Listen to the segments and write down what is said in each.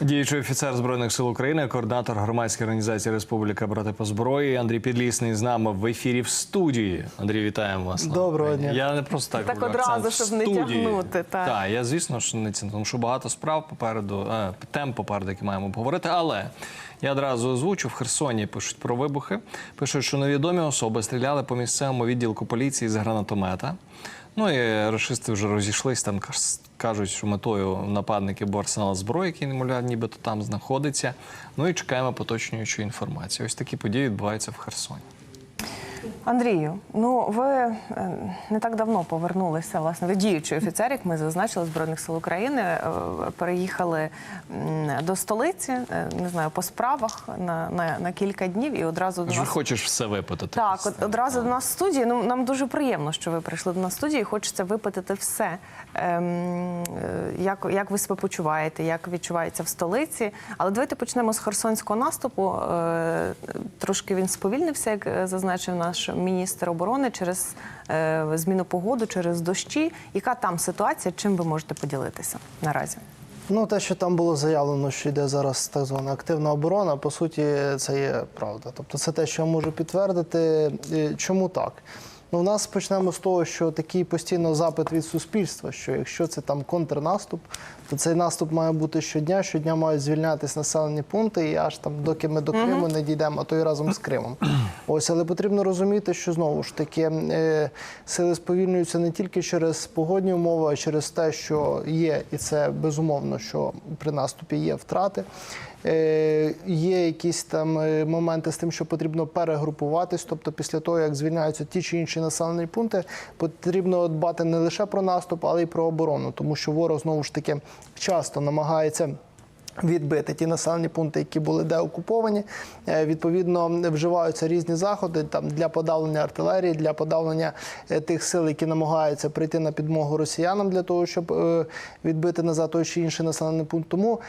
Діючий офіцер збройних сил України, координатор громадської організації Республіка Брати по зброї Андрій Підлісний з нами в ефірі в студії. Андрій, вітаємо вас. Доброго дня. Я не просто так Так роблю одразу, акцент щоб не студії. тягнути, так. Так, я звісно ж не ціну, тому що багато справ попереду, е, тем попереду, які маємо обговорити. Але я одразу озвучу в Херсоні. Пишуть про вибухи. Пишуть, що невідомі особи стріляли по місцевому відділку поліції з гранатомета. Ну і рашисти вже розійшлись там. Кажуть, що метою нападників був арсенал зброї, який немовля, нібито там знаходиться. Ну і чекаємо поточнюючої інформації. Ось такі події відбуваються в Херсоні. Андрію, ну ви е, не так давно повернулися, власне, ви діючий офіцер, як ми зазначили Збройних сил України. е, Переїхали до столиці, е, не знаю, по справах на, на, на кілька днів і одразу до нас. хочеш все випитати. Так, от одразу до нас в студії. Ну нам дуже приємно, що ви прийшли до нас в студію. і Хочеться випитати все. Ем, як, як ви себе почуваєте, як відчувається в столиці? Але давайте почнемо з херсонського наступу. Е, трошки він сповільнився, як зазначив наш міністр оборони через е, зміну погоди, через дощі. Яка там ситуація? Чим ви можете поділитися наразі? Ну, те, що там було заявлено, що йде зараз так звана активна оборона, по суті, це є правда. Тобто, це те, що я можу підтвердити. Чому так? Ну, у нас почнемо з того, що такий постійно запит від суспільства, що якщо це там контрнаступ, то цей наступ має бути щодня. Щодня мають звільнятися населені пункти, і аж там, доки ми до Криму не дійдемо, а то й разом з Кримом. Ось, але потрібно розуміти, що знову ж таки е, сили сповільнюються не тільки через погодні умови, а через те, що є, і це безумовно, що при наступі є втрати. Е, Є якісь там е, моменти з тим, що потрібно перегрупуватись. Тобто, після того, як звільняються ті чи інші населені пункти, потрібно дбати не лише про наступ, але й про оборону, тому що ворог знову ж таки часто намагається. Відбити ті населені пункти, які були деокуповані, Е, відповідно вживаються різні заходи там для подавлення артилерії, для подавлення е, тих сил, які намагаються прийти на підмогу росіянам для того, щоб е, відбити назад той чи інший населений пункт. Тому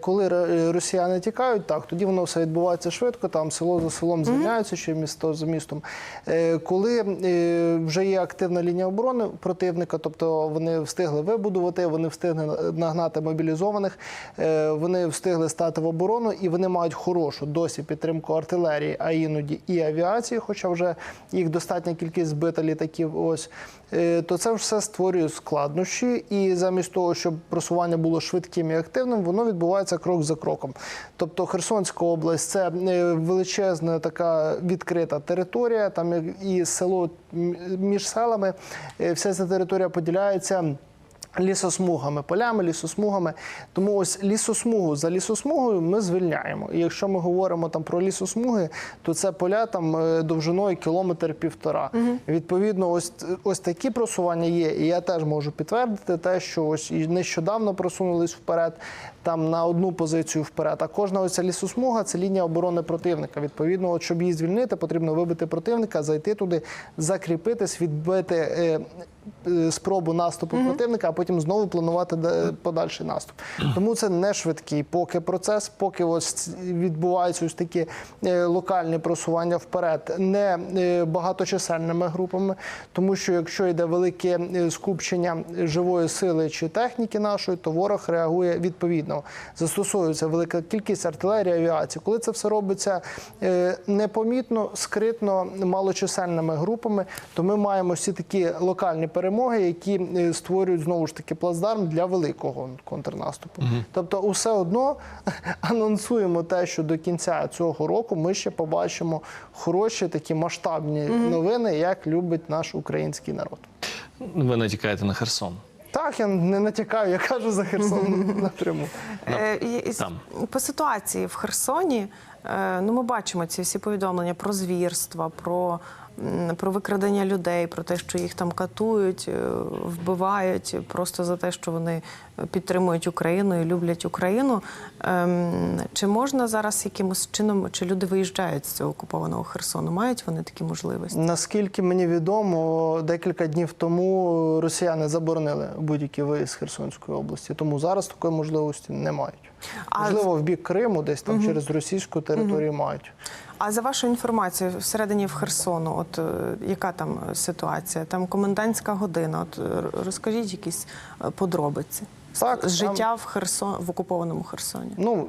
коли росіяни тікають, так тоді воно все відбувається швидко. Там село за селом звільняються, чи місто за містом. Коли вже є активна лінія оборони противника, тобто вони встигли вибудувати, вони встигли нагнати мобілізованих, вони встигли стати в оборону і вони мають хорошу досі підтримку артилерії, а іноді і авіації, хоча вже їх достатня кількість збита літаків. Ось е, то це все створює складнощі, і замість того, щоб просування було швидким і активним, воно відбувається крок за кроком. Тобто Херсонська область це е, величезна така відкрита територія. Там і село між селами, е, вся ця територія поділяється. Лісосмугами, полями, лісосмугами. Тому ось лісосмугу за лісосмугою ми звільняємо. І якщо ми говоримо там про лісосмуги, то це поля там е, довжиною кілометр півтора. Відповідно, ось ось такі просування є. І я теж можу підтвердити те, що ось і нещодавно просунулись вперед, там на одну позицію вперед. А кожна ось ця лісосмуга це лінія оборони противника. Відповідно, от, щоб її звільнити, потрібно вибити противника, зайти туди, закріпитись, відбити. е, Спробу наступу противника, а потім знову планувати подальший наступ. Тому це не швидкий поки процес, поки ось відбуваються ось такі е, локальні просування вперед, не е, багаточисельними групами, тому що якщо йде велике е, скупчення живої сили чи техніки нашої, то ворог реагує відповідно. Застосовується велика кількість артилерії, авіації. Коли це все робиться е, непомітно, скритно, малочисельними групами, то ми маємо всі такі локальні перемоги, які е, створюють знову ж таки плацдарм для великого контрнаступу. Тобто, усе одно анонсуємо те, що до кінця цього року ми ще побачимо хороші такі масштабні новини, як любить наш український народ. Ви натякаєте на Херсон. Так, я не натякаю, я кажу за Херсон напряму. Е, там. По ситуації в Херсоні, е, ну ми бачимо ці всі повідомлення про звірства, про, про викрадення людей, про те, що їх там катують, е, вбивають просто за те, що вони підтримують Україну і люблять Україну. Ем, Чи можна зараз якимось чином, чи люди виїжджають з цього окупованого Херсону? Мають вони такі можливості? Наскільки мені відомо, декілька днів тому росіяни заборонили будь-який виїзд з Херсонської області, тому зараз такої можливості не мають. А Можливо, в бік Криму, десь там через російську територію мають. А за вашою інформацією, всередині в Херсону, от е, яка там ситуація? Там комендантська година. От е, розкажіть якісь е, подробиці Так, там- життя в Херсон в окупованому Херсоні? Ну,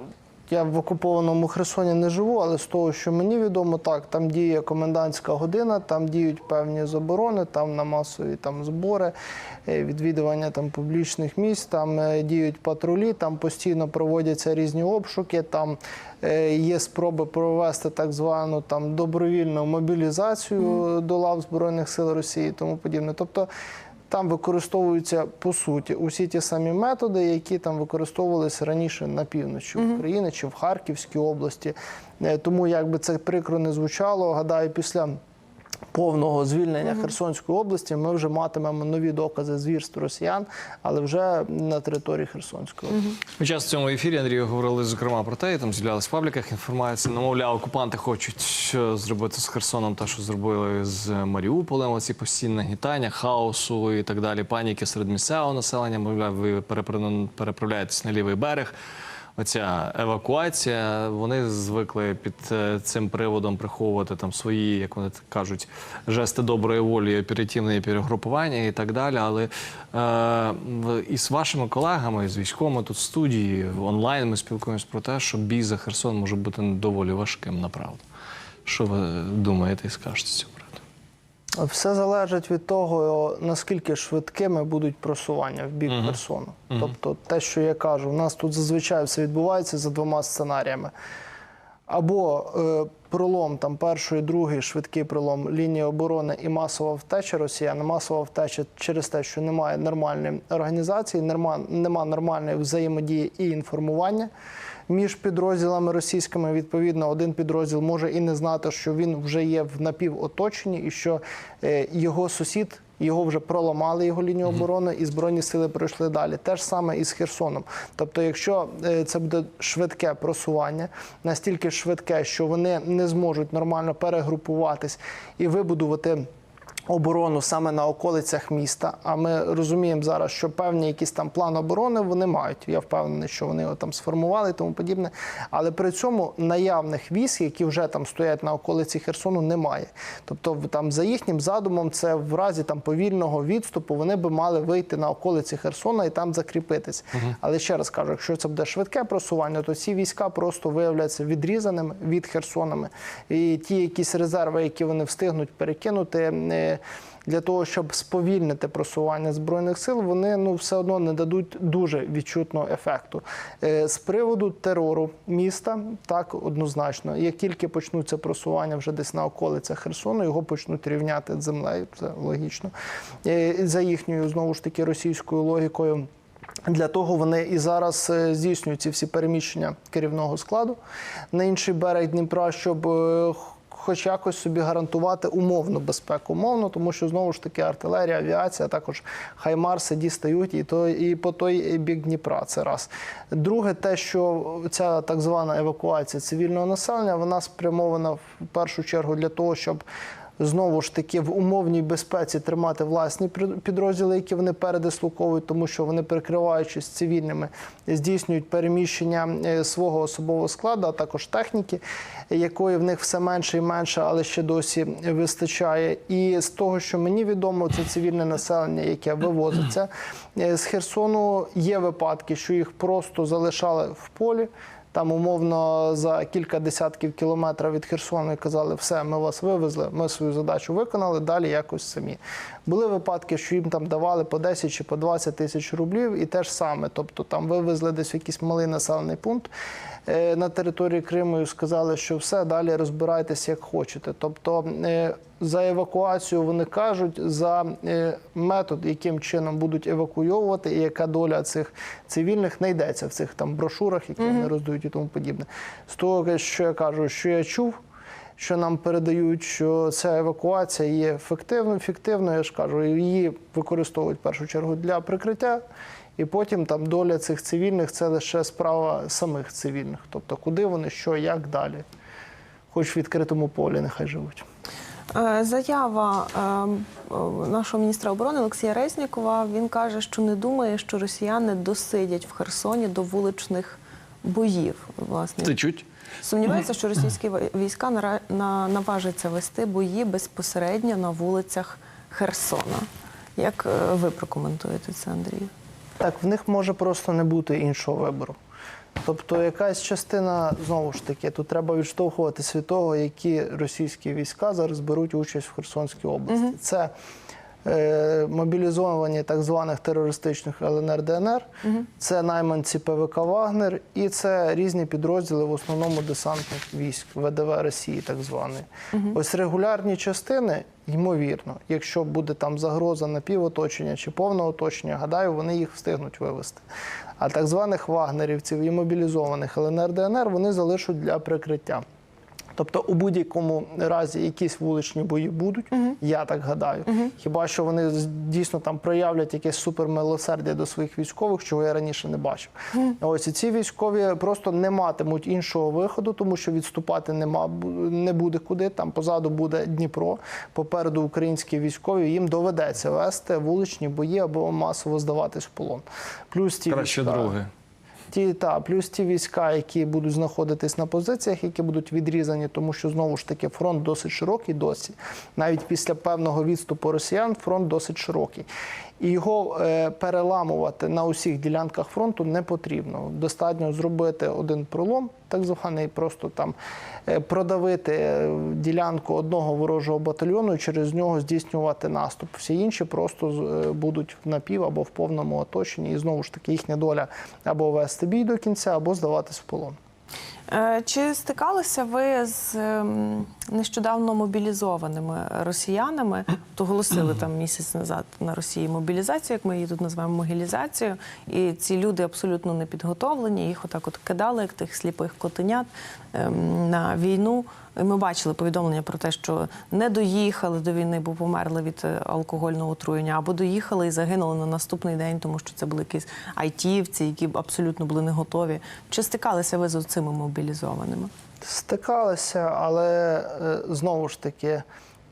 я в окупованому Херсоні не живу, але з того, що мені відомо, так, там діє комендантська година, там діють певні заборони, там на масові там, збори, е, відвідування там, публічних місць, там е, діють патрулі, там постійно проводяться різні обшуки, там е, є спроби провести так звану там, добровільну мобілізацію до лав Збройних сил Росії і тому подібне. Тобто там використовуються по суті усі ті самі методи, які там використовувалися раніше на півночі України чи в Харківській області. Е, Тому, як би це прикро не звучало, гадаю, після повного звільнення Херсонської області ми вже матимемо нові докази звірств росіян, але вже на території Херсонської області. Ми час в цьому ефірі Андрію говорили зокрема про те, і там з'являлась в пабліках інформація. Ну, мовляв, окупанти хочуть зробити з Херсоном, те, що зробили з Маріуполем. Оці постійні нагнітання, хаосу і так далі. Паніки серед місцевого населення. Мовляв, ви переправляєтесь на лівий берег. Оця евакуація, вони звикли під е, цим приводом приховувати там свої, як вони кажуть, жести доброї волі, оперативні перегрупування і так далі. Але е, і з вашими колегами, з військовими тут в студії онлайн ми спілкуємося про те, що бій за Херсон може бути доволі важким, направду. Що ви думаєте і скажете цього? Все залежить від того, наскільки швидкими будуть просування в бік Херсону. Тобто, те, що я кажу, у нас тут зазвичай все відбувається за двома сценаріями. Або е, пролом там перший, другий швидкий пролом лінії оборони і масова втеча росіян. Масова втеча через те, що немає нормальної організації, нема, нема нормальної взаємодії і інформування між підрозділами російськими. Відповідно, один підрозділ може і не знати, що він вже є в напівоточенні, і що е, його сусід. Його вже проламали його лінію оборони, і збройні сили пройшли далі. Те ж саме і з Херсоном. Тобто, якщо е, це буде швидке просування, настільки швидке, що вони не зможуть нормально перегрупуватись і вибудувати. Оборону саме на околицях міста. А ми розуміємо зараз, що певні якісь там план оборони вони мають. Я впевнений, що вони його там сформували і тому подібне. Але при цьому наявних військ, які вже там стоять на околиці Херсону, немає. Тобто, там за їхнім задумом, це в разі там повільного відступу вони би мали вийти на околиці Херсона і там закріпитись. Але ще раз кажу, якщо це буде швидке просування, то ці війська просто виявляються відрізаними від Херсонами. І ті якісь резерви, які вони встигнуть перекинути. Для того щоб сповільнити просування збройних сил, вони ну все одно не дадуть дуже відчутного ефекту. Е, З приводу терору міста, так однозначно, як тільки почнуться просування вже десь на околицях Херсону, його почнуть рівняти з землею. Це логічно. Е, За їхньою знову ж таки російською логікою. Для того вони і зараз е, здійснюють ці всі переміщення керівного складу на інший берег Дніпра, щоб хоч якось собі гарантувати умовну безпеку. Умовно, тому що знову ж таки артилерія, авіація, також хаймарси дістають і то і по той бік Дніпра. Це раз. Друге, те, що ця так звана евакуація цивільного населення, вона спрямована в першу чергу для того, щоб знову ж таки в умовній безпеці тримати власні підрозділи, які вони передислоковують, тому що вони, прикриваючись цивільними, здійснюють переміщення е, свого особового складу, а також техніки, якої в них все менше і менше, але ще досі вистачає. І з того, що мені відомо, це цивільне населення, яке вивозиться е, з Херсону. Є випадки, що їх просто залишали в полі. Там умовно за кілька десятків кілометрів від Херсону і казали, все, ми вас вивезли, ми свою задачу виконали, далі якось самі. Були випадки, що їм там давали по 10 чи по 20 тисяч рублів, і те ж саме. Тобто там вивезли десь в якийсь малий населений пункт е, на території Криму і сказали, що все, далі розбирайтесь як хочете. Тобто е, за евакуацію вони кажуть, за е, метод, яким чином будуть евакуйовувати, і яка доля цих цивільних не йдеться в цих там брошурах, які вони роздають і тому подібне. З того, що я кажу, що я чув. Що нам передають, що ця евакуація є ефективною, фіктивною, я ж кажу, її використовують в першу чергу для прикриття, і потім там доля цих цивільних це лише справа самих цивільних. Тобто, куди вони, що, як далі. Хоч в відкритому полі нехай живуть. Е, Заява е, нашого міністра оборони Олексія Резнікова. Він каже, що не думає, що росіяни досидять в Херсоні до вуличних боїв. Власне, Ти чуть? сумнівається, що російські війська наважаться вести бої безпосередньо на вулицях Херсона. Як е, ви прокоментуєте це, Андрію? Так, в них може просто не бути іншого вибору. Тобто, якась частина, знову ж таки, тут треба відштовхуватися від того, які російські війська зараз беруть участь в Херсонській області. Це мобілізовані так званих терористичних ЛНР ДНР, це найманці ПВК Вагнер і це різні підрозділи, в основному десантних військ ВДВ Росії, так званий. Ось регулярні частини, ймовірно, якщо буде там загроза напівоточення чи повного оточення, гадаю, вони їх встигнуть вивести. А так званих вагнерівців і мобілізованих ЛНР ДНР вони залишать для прикриття. Тобто у будь-якому разі якісь вуличні бої будуть, я так гадаю. Хіба що вони дійсно там проявлять якесь супермилосердя до своїх військових, чого я раніше не бачив. Ось і ці військові просто не матимуть іншого виходу, тому що відступати нема бу- не буде куди. Там позаду буде Дніпро, попереду українські військові. Їм доведеться вести вуличні бої або масово здаватись в полон. Плюс ті Краще війська- друге. Ті та плюс ті війська, які будуть знаходитись на позиціях, які будуть відрізані, тому що знову ж таки фронт досить широкий досі. Навіть після певного відступу росіян фронт досить широкий. І його е, переламувати на усіх ділянках фронту не потрібно. Достатньо зробити один пролом, так званий, просто там е, продавити е, ділянку одного ворожого батальйону і через нього здійснювати наступ. Всі інші просто будуть в напів або в повному оточенні. І знову ж таки їхня доля або вести бій до кінця, або здаватись в полон. Е, Чи стикалися ви з ем, нещодавно мобілізованими росіянами? То оголосили там місяць назад на Росії мобілізацію, як ми її тут називаємо могілізацію. І ці люди абсолютно не підготовлені. Їх отак от кидали, як тих сліпих котенят ем, на війну. Ми бачили повідомлення про те, що не доїхали до війни, бо померли від е, алкогольного отруєння, або доїхали і загинули на наступний день, тому що це були якісь айтівці, які абсолютно були не готові. Чи стикалися ви з цими мобілізованими? Стикалися, але е, знову ж таки.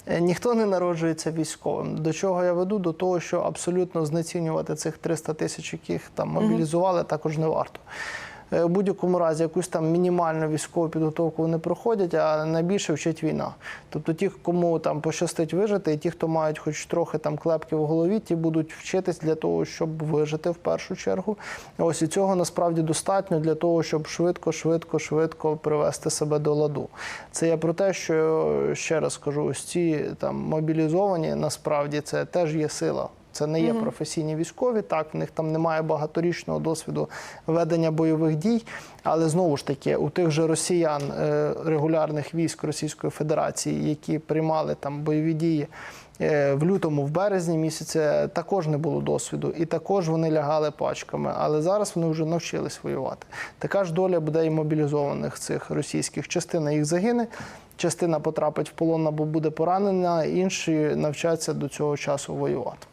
е, Ніхто не народжується військовим. До чого я веду? До того, що абсолютно знецінювати цих 300 тисяч, яких там мобілізували, також не варто. Е, В будь-якому разі якусь там мінімальну військову підготовку вони проходять, а найбільше вчить війна. Тобто ті, кому там пощастить вижити, і ті, хто мають хоч трохи там клепки в голові, ті будуть вчитись для того, щоб вижити в першу чергу. Ось і цього насправді достатньо для того, щоб швидко, швидко, швидко привести себе до ладу. Це я про те, що ще раз кажу, ось ці там мобілізовані, насправді це теж є сила. Це не є професійні військові, так в них там немає багаторічного досвіду ведення бойових дій. Але знову ж таки, у тих же росіян е, регулярних військ Російської Федерації, які приймали там бойові дії е, в лютому, в березні місяці, також не було досвіду, і також вони лягали пачками. Але зараз вони вже навчились воювати. Така ж доля буде і мобілізованих цих російських. Частина їх загине. Частина потрапить в полон або буде поранена, інші навчаться до цього часу воювати.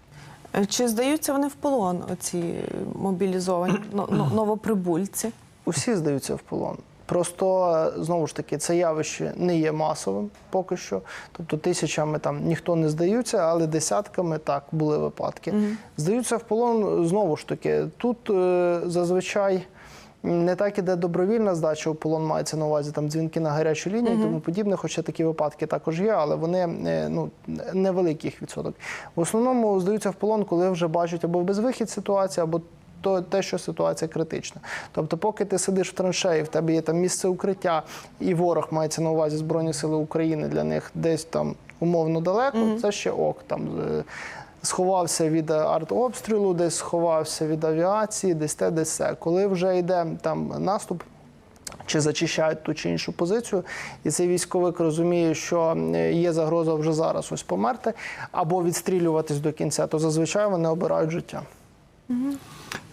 Е, Чи здаються вони в полон, оці мобілізовані но- но- новоприбульці? Усі здаються в полон. Просто е, знову ж таки це явище не є масовим поки що. Тобто тисячами там ніхто не здаються, але десятками так були випадки. Здаються в полон знову ж таки. Тут е, зазвичай. Не так іде добровільна здача у полон мається на увазі там дзвінки на гарячу лінію і тому подібне, хоча такі випадки також є, але вони е, ну, невеликий їх відсоток. В основному здаються в полон, коли вже бачать або безвихід ситуації, або то те, що ситуація критична. Тобто, поки ти сидиш в траншеї, в тебе є там місце укриття, і ворог мається на увазі Збройні Сили України для них десь там умовно далеко, це ще ок. Там е, сховався від артобстрілу, десь сховався від авіації, десь те, десь це. Коли вже йде там наступ. Чи зачищають ту чи іншу позицію, і цей військовик розуміє, що е, є загроза вже зараз ось померти або відстрілюватись до кінця, то зазвичай вони обирають життя.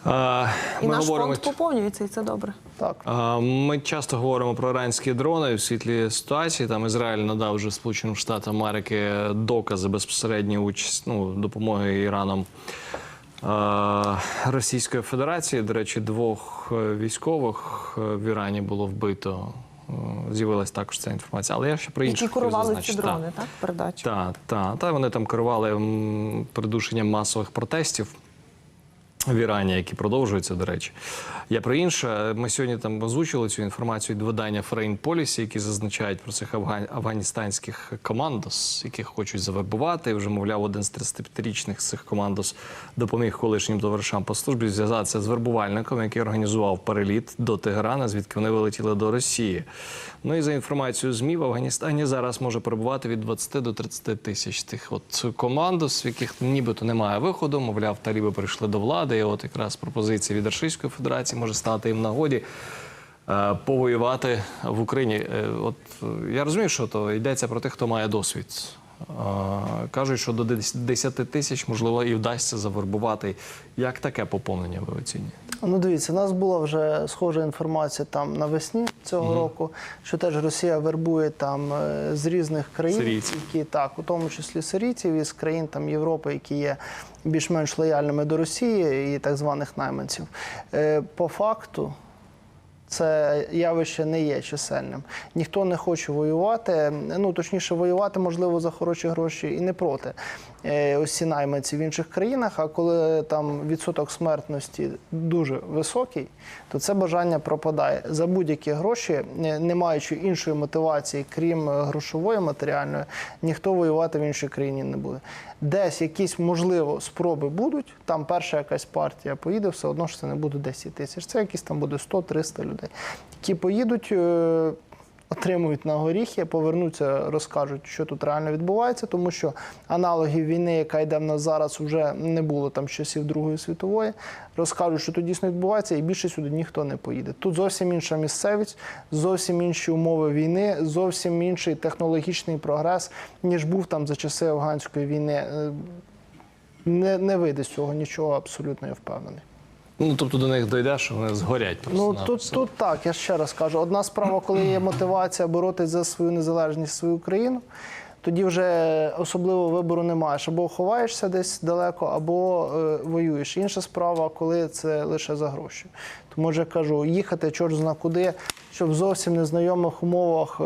А, І ми наш говоримо фронт поповнюється, і це добре. Так. А, Ми часто говоримо про іранські дрони в світлі ситуації. Там Ізраїль надав вже Сполученим Штатам Америки докази безпосередньої участі ну, допомоги Іраном а, Російської Федерації. До речі, двох е, військових е, в Ірані було вбито. Е, З'явилась також ця інформація. Але я ще про інших Які керували ці дрони, так? Передачі. Так, так. Та вони там керували придушенням масових протестів. В Ірані, які продовжуються, до речі. Я про інше. Ми сьогодні там озвучили цю інформацію від видання Foreign Policy, які зазначають про цих афган... афганістанських командос, яких хочуть завербувати. Вже, мовляв, один з 35-річних цих командос допоміг колишнім товаришам по службі зв'язатися з вербувальником, який організував переліт до Тегерана, звідки вони вилетіли до Росії. Ну і за інформацією ЗМІ в Афганістані зараз може перебувати від 20 до 30 тисяч тих от командос, в яких нібито немає виходу. Мовляв, таліби прийшли до влади. І от якраз пропозиція від Рашистської Федерації може стати їм нагоді. е, Повоювати в Україні. Е, От я розумію, що то йдеться про тих, хто має досвід. Кажуть, що до 10 тисяч можливо і вдасться завербувати. Як таке поповнення ви оцінюєте? Ну, дивіться, у нас була вже схожа інформація там навесні цього року, що теж Росія вербує там е, з різних країн, Сирійців. які так, у тому числі сирійців із країн там Європи, які є більш-менш лояльними до Росії і так званих найманців. Е, По факту. Це явище не є чисельним. Ніхто не хоче воювати. Ну точніше, воювати можливо за хороші гроші і не проти е, ці найманці в інших країнах. А коли там відсоток смертності дуже високий, то це бажання пропадає за будь-які гроші, е, не маючи іншої мотивації, крім е, грошової матеріальної, ніхто воювати в іншій країні не буде. Десь якісь можливо спроби будуть. Там перша якась партія поїде, все одно ж це не буде 10 тисяч. Це якісь там буде 100-300 людей, які поїдуть. Отримують на горіхи, повернуться, розкажуть, що тут реально відбувається, тому що аналогів війни, яка йде в нас зараз, вже не було там з часів Другої світової. Розкажуть, що тут дійсно відбувається, і більше сюди ніхто не поїде. Тут зовсім інша місцевість, зовсім інші умови війни, зовсім інший технологічний прогрес, ніж був там за часи афганської війни. Е, Не, не вийде з цього нічого абсолютно, я впевнений. Ну тобто до них дойде, що вони згорять просто. Ну тут, тут так, я ще раз кажу. Одна справа, коли є мотивація боротися за свою незалежність, свою країну, тоді вже особливо вибору не маєш. Або ховаєшся десь далеко, або е, воюєш. Інша справа, коли це лише за гроші. Тому вже кажу, їхати чорт зна куди, щоб в зовсім незнайомих умовах е,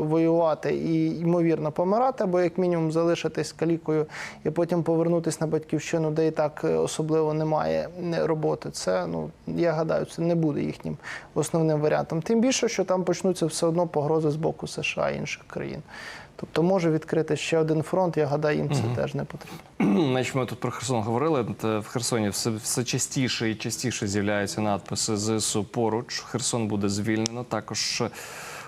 воювати і ймовірно помирати, або як мінімум залишитись калікою і потім повернутися на батьківщину, де і так е, особливо немає е, роботи. Це ну я гадаю, це не буде їхнім основним варіантом. Тим більше, що там почнуться все одно погрози з боку США і інших країн. Тобто може відкрити ще один фронт. Я гадаю, їм це теж не потрібно. Значить, ми тут про Херсон говорили. В Херсоні все, все частіше і частіше з'являються надписи ЗСУ поруч. Херсон буде звільнено. Також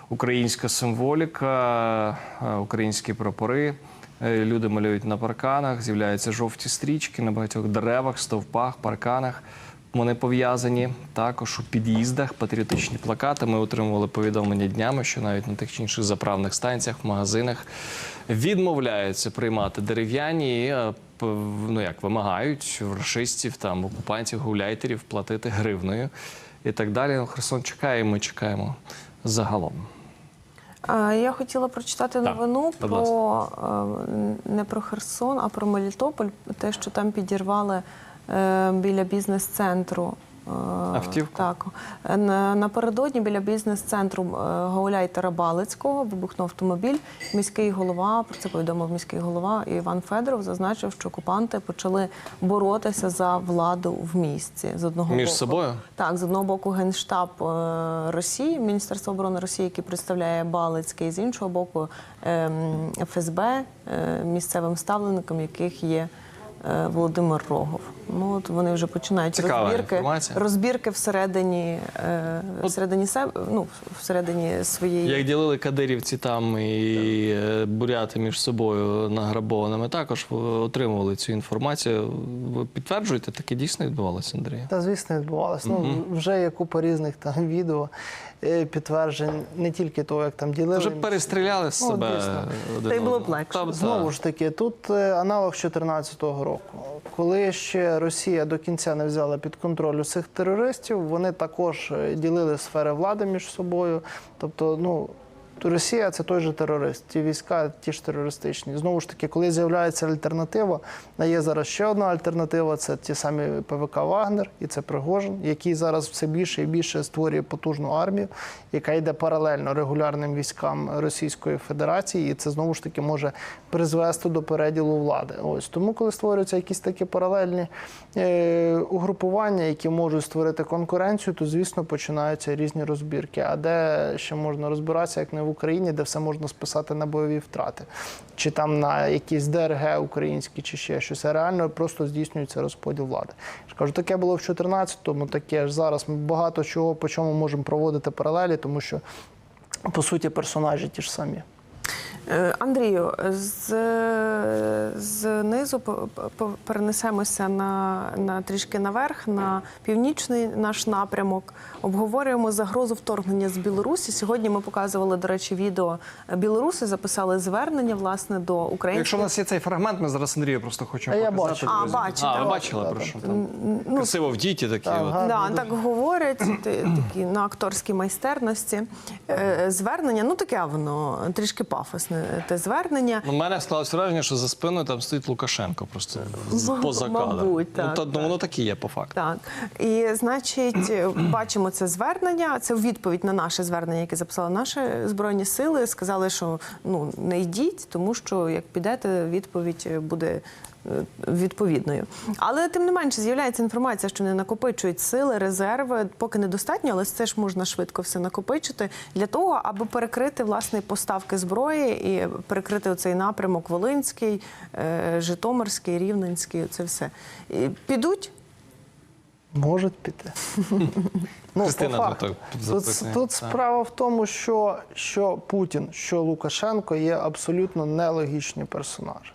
українська символіка, е, українські прапори. Е, Люди малюють на парканах, з'являються жовті стрічки на багатьох деревах, стовпах, парканах. Вони пов'язані також у під'їздах, патріотичні плакати. Ми отримували повідомлення днями, що навіть на тих чи інших заправних станціях, в магазинах відмовляються приймати дерев'яні, е, ну як вимагають рашистів, там окупантів, гуляйтерів платити гривною і так далі. Ну, Херсон чекає, ми чекаємо загалом. Я хотіла прочитати новину будь про е, не про Херсон, а про Мелітополь. Те, що там підірвали е, біля бізнес-центру. Автівку? Так. Напередодні біля бізнес-центру е, Гауляйтера Балицького вибухнув автомобіль. Міський голова, про це повідомив міський голова Іван Федоров, зазначив, що окупанти почали боротися за владу в місті. З одного Між боку. собою? Так, з одного боку, Генштаб е, Росії, Міністерство оборони Росії, який представляє Балицький, з іншого боку, ем, ФСБ, е, місцевим ставленником яких є Володимир Рогов. Ну от вони вже починають Цікава розбірки, інформація. розбірки всередині, е, всередині себе, ну всередині своєї. Як ділили кадирівці там і е, буряти між собою награбованими, також отримували цю інформацію. Ви підтверджуєте, таке дійсно відбувалося, Андрій? Та звісно відбувалося. Ну вже є купа різних там відео е, підтверджень, не тільки того, як там ділили. Вже перестріляли з Ну, себе. дійсно. один Та й було легше. Та-. Знову ж таки, тут е, аналог 2014 року. Коли ще Росія до кінця не взяла під контроль цих терористів, вони також е, ділили сфери влади між собою. Тобто, ну. То Росія це той же терорист. Ті війська ті ж терористичні. Знову ж таки, коли з'являється альтернатива, а є зараз ще одна альтернатива це ті самі ПВК Вагнер і це Пригожин, який зараз все більше і більше створює потужну армію, яка йде паралельно регулярним військам Російської Федерації, і це знову ж таки може призвести до переділу влади. Ось тому, коли створюються якісь такі паралельні е, угрупування, які можуть створити конкуренцію, то звісно починаються різні розбірки. А де ще можна розбиратися, як не в Україні, де все можна списати на бойові втрати, чи там на якісь ДРГ українські, чи ще щось. А реально просто здійснюється розподіл влади. Я кажу, таке було в 14-му, таке ж зараз. Ми багато чого по чому можемо проводити паралелі, тому що по суті персонажі ті ж самі. Е, Андрію, з, з низу по- по- перенесемося на, на трішки наверх, на північний наш напрямок. Обговорюємо загрозу вторгнення з Білорусі. Сьогодні ми показували, до речі, відео. Білоруси записали звернення власне до українських. Якщо в нас є цей фрагмент, ми зараз Андрію просто хочемо я показати. бачив. А, бачите. А, ви бачили, про що там? Ну, Красиво вдіті такі. Так, от. Да, так говорять такі на акторській майстерності. Е, Звернення, ну таке воно трішки пафосне. Те звернення. У мене склалось враження, що за спиною там стоїть Лукашенко просто поза кадром. ну, так, ну, так. воно так і є по факту. Так і значить, бачимо це звернення. Це відповідь на наше звернення, яке записали наші збройні сили. Сказали, що ну не йдіть, тому що як підете, відповідь буде. Відповідною, але тим не менше з'являється інформація, що вони накопичують сили, резерви, поки недостатньо, але це ж можна швидко все накопичити для того, аби перекрити власне поставки зброї і перекрити оцей напрямок Волинський, е, Житомирський, Рівненський. Це все І підуть. Можуть піти. Ну, Христина по тут Тут, тут справа в тому, що, що Путін, що Лукашенко є абсолютно нелогічні персонажі.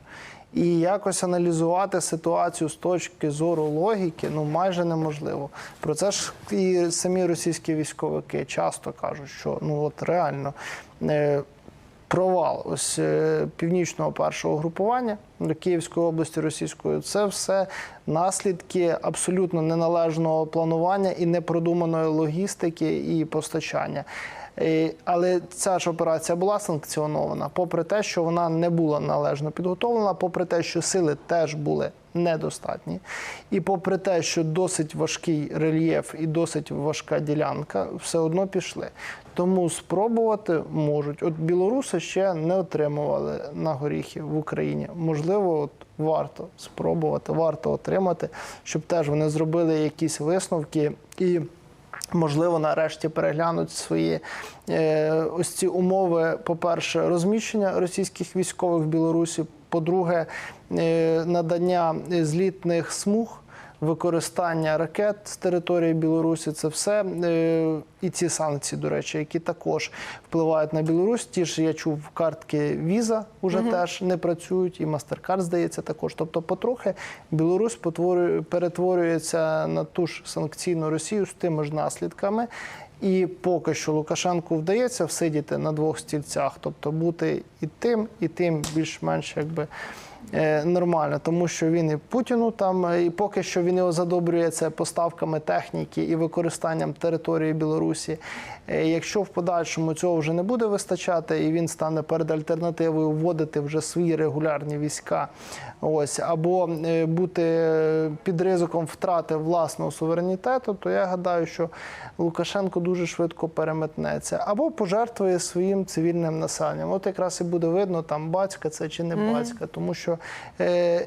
І якось аналізувати ситуацію з точки зору логіки ну майже неможливо. Про це ж і самі російські військовики часто кажуть, що ну от реально. Е, провал ось е, північного першого групування до Київської області російської це все наслідки абсолютно неналежного планування і непродуманої логістики і постачання. Але ця ж операція була санкціонована, попри те, що вона не була належно підготовлена, попри те, що сили теж були недостатні, і попри те, що досить важкий рельєф і досить важка ділянка, все одно пішли. Тому спробувати можуть. От білоруси ще не отримували на горіхи в Україні. Можливо, от варто спробувати, варто отримати, щоб теж вони зробили якісь висновки і. Можливо, нарешті переглянуть свої е, ось ці умови. По-перше, розміщення російських військових в Білорусі. По-друге, е, надання злітних смуг, використання ракет з території Білорусі. Це все е, і ці санкції, до речі, які також впливають на Білорусь. Ті ж я чув, картки віза вже теж не працюють, і Мастеркард, здається, також. Тобто, потрохи Білорусь перетворюється на ту ж санкційну Росію з тими ж наслідками. І поки що Лукашенку вдається всидіти на двох стільцях, тобто бути і тим, і тим більш-менш якби. Е, Нормально, тому що він і Путіну там, е, і поки що він його задобрює це поставками техніки і використанням території Білорусі. Е, Якщо в подальшому цього вже не буде вистачати, і він стане перед альтернативою вводити вже свої регулярні війська, ось або бути під ризиком втрати власного суверенітету, то я гадаю, що Лукашенко дуже швидко переметнеться або пожертвує своїм цивільним населенням. От якраз і буде видно, там батька це чи не батька, тому що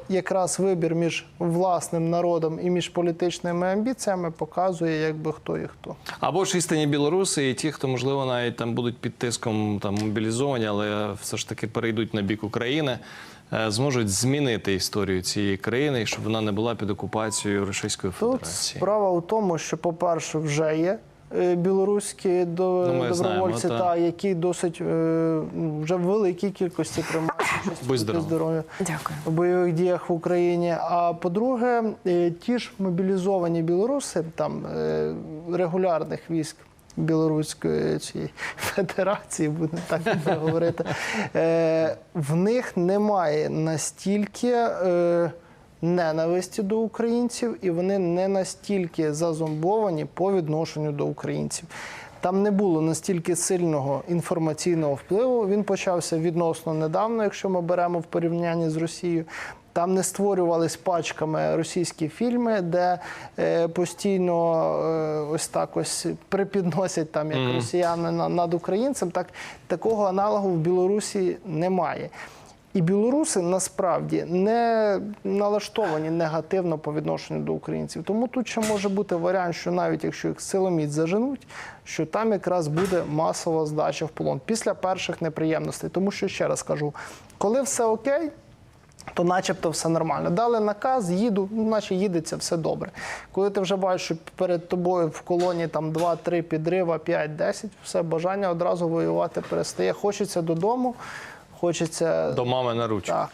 якраз вибір між власним народом і між політичними амбіціями показує, якби хто і хто. Або ж істинні білоруси, і ті, хто можливо навіть там будуть під тиском там мобілізовані, але все ж таки перейдуть на бік України, е, зможуть змінити історію цієї країни, щоб вона не була під окупацією Російської Федерації. Тут справа в тому, що, по-перше, вже є е, білоруські до- Ну, добровольці, знаємо, та, та. які досить е, вже в великій кількості приймають участь Будь будьте здоров. здорові Дякую. в бойових діях в Україні. А по-друге, е, ті ж мобілізовані білоруси, там е, регулярних військ. Білоруської цієї федерації, будемо так говорити, е, в них немає настільки е, ненависті до українців, і вони не настільки зазомбовані по відношенню до українців. Там не було настільки сильного інформаційного впливу. Він почався відносно недавно, якщо ми беремо в порівнянні з Росією. Там не створювались пачками російські фільми, де е, постійно е, ось так ось припідносять там як росіяни на- над українцем. Так такого аналогу в Білорусі немає. І білоруси насправді не налаштовані негативно по відношенню до українців. Тому тут ще може бути варіант, що навіть якщо їх силоміць заженуть, що там якраз буде масова здача в полон після перших неприємностей. Тому що ще раз кажу, коли все окей. То начебто все нормально. Дали наказ, їду, ну, наче їдеться, все добре. Коли ти вже бачиш, що перед тобою в колоні там 2-3 підрива, 5-10, все бажання одразу воювати перестає. Хочеться додому, хочеться До мами на ручку. так.